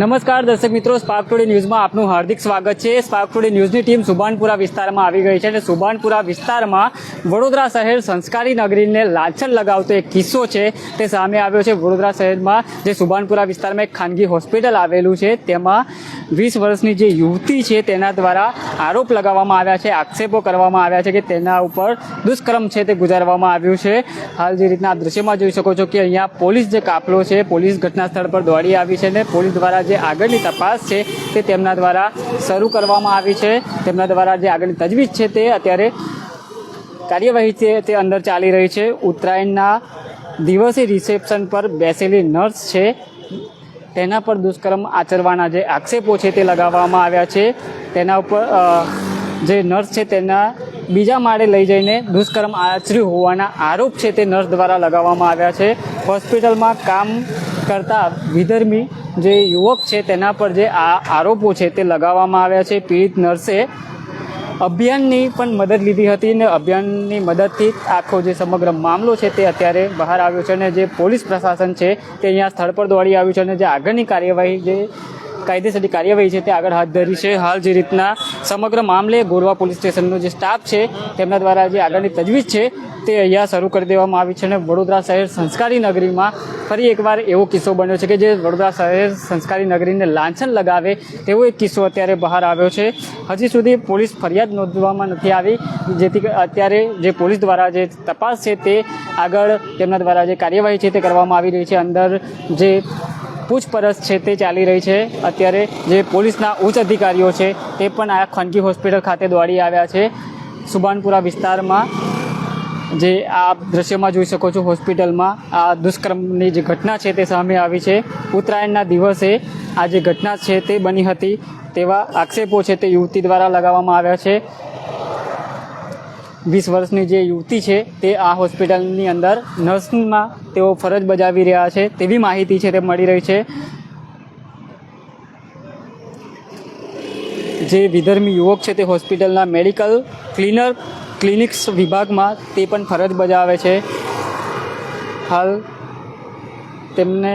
નમસ્કાર દર્શક મિત્રો સ્પાર્ક ટુડે ન્યૂઝમાં આપનું હાર્દિક સ્વાગત છે. સ્પાર્ક ટુડે ન્યૂઝની ટીમ સુભાનપુરા વિસ્તારમાં આવી ગઈ છે અને સુભાનપુરા વિસ્તારમાં વડોદરા શહેર સંસ્કારી નગરીને લાંછન લગાવતો એક કિસ્સો છે. તે સામે આવ્યો છે. વડોદરા શહેરમાં જે સુભાનપુરા વિસ્તારમાં એક ખાનગી હોસ્પિટલ આવેલું છે, તેમાં વીસ વર્ષની જે યુવતી છે, તેના દ્વારા આરોપ લગાવવામાં આવ્યા છે, આક્ષેપો કરવામાં આવ્યા છે કે તેના ઉપર દુષ્કર્મ છે તે ગુજારવામાં આવ્યું છે. હાલ જે રીતના આ દૃશ્યમાં જોઈ શકો છો કે અહીંયા પોલીસ જે કાફલો છે, પોલીસ ઘટના સ્થળ પર દોડી આવી છે અને પોલીસ દ્વારા જે આગળની તપાસ છે તે તેમના દ્વારા શરૂ કરવામાં આવી છે. તેમના દ્વારા જે આગળની તજવીજ છે તે અત્યારે કાર્યવાહી છે તે અંદર ચાલી રહી છે. ઉત્તરાયણના દિવસે રિસેપ્શન પર બેસેલી નર્સ છે. તેના પર દુષ્કર્મ આચરવાના જે આક્ષેપો છે તે લગાવવામાં આવ્યા છે. તેના ઉપર જે નર્સ છે તેના બીજા માળે લઈ જઈને દુષ્કર્મ આચર્યું હોવાના આરોપ છે તે નર્સ દ્વારા લગાવવામાં આવ્યા છે. હોસ્પિટલમાં કામ કરતા વિધર્મી જે યુવક છે તેના પર જે આ આરોપો છે તે લગાવવામાં આવ્યા છે. પીડિત નર્સે અભિયાનની પણ મદદ લીધી હતી અને અભિયાનની મદદથી આખો જે સમગ્ર મામલો છે તે અત્યારે બહાર આવ્યો છે અને જે પોલીસ પ્રશાસન છે તે અહીંયા સ્થળ પર દોડી આવ્યું છે અને જે આગળની કાર્યવાહી જે કાયદેસરની કાર્યવાહી છે તે આગળ હાથ ધરી છે. હાલ જે રીતના સમગ્ર મામલે ગોરવા પોલીસ સ્ટેશનનો જે સ્ટાફ છે, તેમના દ્વારા જે આગળની તજવીજ છે, તે અહીંયા શરૂ કરી દેવામાં આવી છે અને વડોદરા શહેર સંસ્કારી નગરીમાં ફરી એકવાર એવો કિસ્સો બન્યો છે કે જે વડોદરા શહેર સંસ્કારી નગરીને લાંછન લગાવે તેવો એક કિસ્સો અત્યારે બહાર આવ્યો છે. હજી સુધી પોલીસ ફરિયાદ નોંધવામાં નથી આવી, જેથી અત્યારે જે પોલીસ દ્વારા જે તપાસ છે તે આગળ તેમના દ્વારા જે કાર્યવાહી છે તે કરવામાં આવી રહી છે. અંદર જે પૂછપરછ છે તે ચાલી રહી છે. અત્યારે જે પોલીસના ઉચ્ચ અધિકારીઓ છે, તે પણ આ ખાનગી હોસ્પિટલ ખાતે દોડી આવ્યા છે. સુભાનપુરા વિસ્તારમાં જે આપ દ્રશ્યમાં જોઈ શકો છો, હોસ્પિટલમાં આ દુષ્કર્મની જે ઘટના છે તે સામે આવી છે. ઉત્તરાયણના દિવસે આ જે ઘટના છે તે બની હતી તેવા આક્ષેપો છે તે યુવતી દ્વારા લગાવવામાં આવ્યા છે. વીસ વર્ષની જે યુવતી છે, તે આ હોસ્પિટલની અંદર નર્સમાં તેઓ ફરજ બજાવી રહ્યા છે, તેવી માહિતી છે તે મળી રહી છે. જે વિધર્મી યુવક છે તે હોસ્પિટલના મેડિકલ ક્લીનર ક્લિનિક્સ વિભાગમાં તે પણ ફરજ બજાવે છે. હાલ તેમને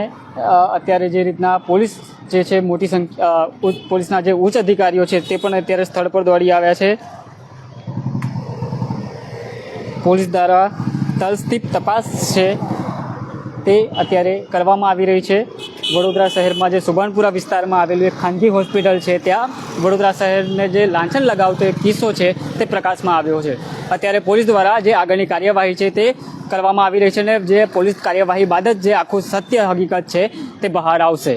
અત્યારે જે રીતના પોલીસ જે છે મોટી સંખ્યા પોલીસના જે ઉચ્ચ અધિકારીઓ છે તે પણ અત્યારે સ્થળ પર દોડી આવ્યા છે. પોલીસ દ્વારા તલસ્તીપ તપાસ છે તે અત્યારે કરવામાં આવી રહી છે. વડોદરા શહેરમાં જે સુભાનપુરા વિસ્તારમાં આવેલું એક ખાનગી હોસ્પિટલ છે, ત્યાં વડોદરા શહેરને જે લાંછન લગાવતો એક કિસ્સો છે તે પ્રકાશમાં આવ્યો છે. અત્યારે પોલીસ દ્વારા જે આગળની કાર્યવાહી છે તે કરવામાં આવી રહી છે અને જે પોલીસ કાર્યવાહી બાદ જ જે આખું સત્ય હકીકત છે તે બહાર આવશે.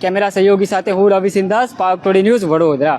કેમેરા સહયોગી સાથે હું રવિ સિંધાસ પાર્ક ન્યૂઝ વડોદરા.